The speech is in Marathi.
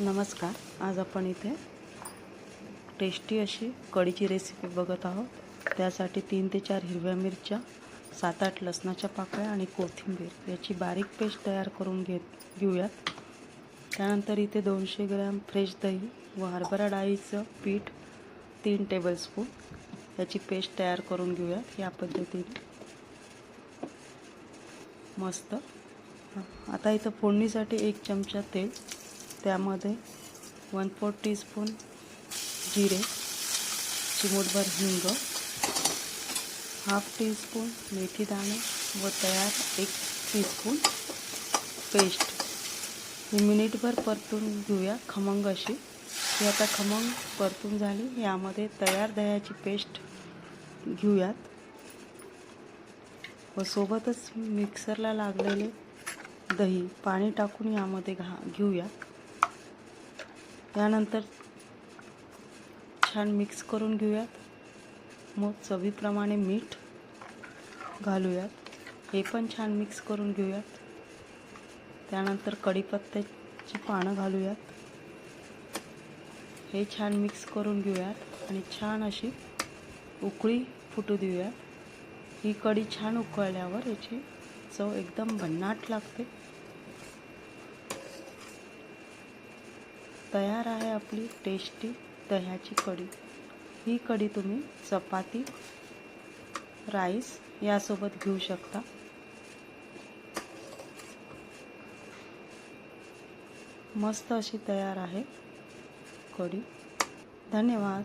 नमस्कार आज आपण इथे टेस्टी अशी कढीची रेसिपी बघत आहोत. त्यासाठी तीन ते चार हिरव्या मिरच्या सात आठ लसणाच्या पाकळ्या आणि कोथिंबीर याची बारीक पेस्ट तयार करून घेत घेऊयात. त्यानंतर इथे दोनशे ग्रॅम फ्रेश दही व हरभरा डाळीचं पीठ तीन टेबलस्पून याची पेस्ट तयार करून घेऊयात या पद्धतीने. मस्त. आता इथं फोडणीसाठी एक चमचा तेल त्यामध्ये वन फोर टीस्पून जिरे चिमूटभर हिंग हाफ टीस्पून मेथी दाणे व तयार एक टीस्पून पेस्ट. ही मिनिटभर परतून घेऊया खमंग अशी. ही आता खमंग परतून झाली. यामध्ये तयार दह्याची पेस्ट घेऊयात. व सोबतच मिक्सरला लागलेले दही पाणी टाकून यामध्ये घा घेऊया यानंतर छान मिक्स करून घेऊयात. मग चवीप्रमाणे मीठ घालूयात. हे पण छान मिक्स करून घेऊयात. त्यानंतर कढीपत्त्याची पानं घालूयात. हे छान मिक्स करून घेऊयात आणि छान अशी उकळी फुटू देऊयात. ही कढी छान उकळल्यावर याची चव एकदम भन्नाट लागते. तयार आहे आपली टेस्टी दह्याची कढी. ही कढी तुम्ही चपाती राईस यासोबत घेऊ शकता. मस्त अशी तयार आहे कढी. धन्यवाद.